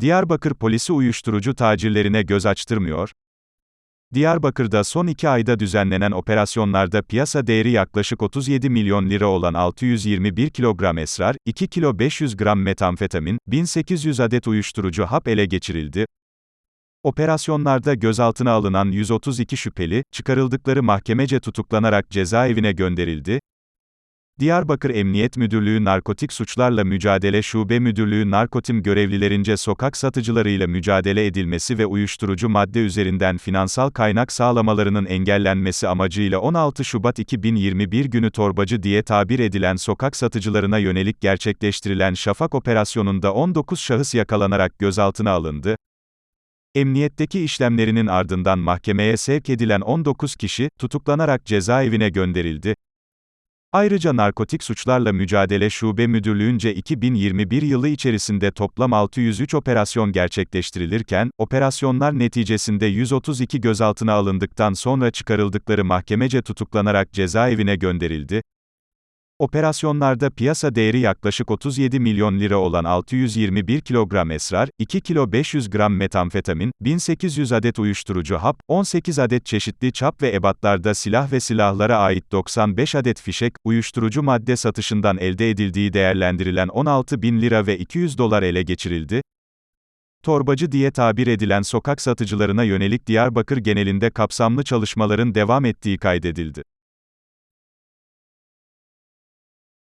Diyarbakır polisi uyuşturucu tacirlerine göz açtırmıyor. Diyarbakır'da son iki ayda düzenlenen operasyonlarda piyasa değeri yaklaşık 37 milyon lira olan 621 kilogram esrar, 2 kilo 500 gram metamfetamin, 1800 adet uyuşturucu hap ele geçirildi. Operasyonlarda gözaltına alınan 132 şüpheli, çıkarıldıkları mahkemece tutuklanarak cezaevine gönderildi. Diyarbakır Emniyet Müdürlüğü Narkotik Suçlarla Mücadele Şube Müdürlüğü Narkotim görevlilerince sokak satıcılarıyla mücadele edilmesi ve uyuşturucu madde üzerinden finansal kaynak sağlamalarının engellenmesi amacıyla 16 Şubat 2021 günü torbacı diye tabir edilen sokak satıcılarına yönelik gerçekleştirilen Şafak operasyonunda 19 şahıs yakalanarak gözaltına alındı. Emniyetteki işlemlerinin ardından mahkemeye sevk edilen 19 kişi, tutuklanarak cezaevine gönderildi. Ayrıca Narkotik Suçlarla Mücadele Şube Müdürlüğü'nce 2021 yılı içerisinde toplam 603 operasyon gerçekleştirilirken, operasyonlar neticesinde 132 gözaltına alındıktan sonra çıkarıldıkları mahkemece tutuklanarak cezaevine gönderildi. Operasyonlarda piyasa değeri yaklaşık 37 milyon lira olan 621 kilogram esrar, 2 kilo 500 gram metamfetamin, 1800 adet uyuşturucu hap, 18 adet çeşitli çap ve ebatlarda silah ve silahlara ait 95 adet fişek, uyuşturucu madde satışından elde edildiği değerlendirilen 16 bin lira ve 200 dolar ele geçirildi. Torbacı diye tabir edilen sokak satıcılarına yönelik Diyarbakır genelinde kapsamlı çalışmaların devam ettiği kaydedildi.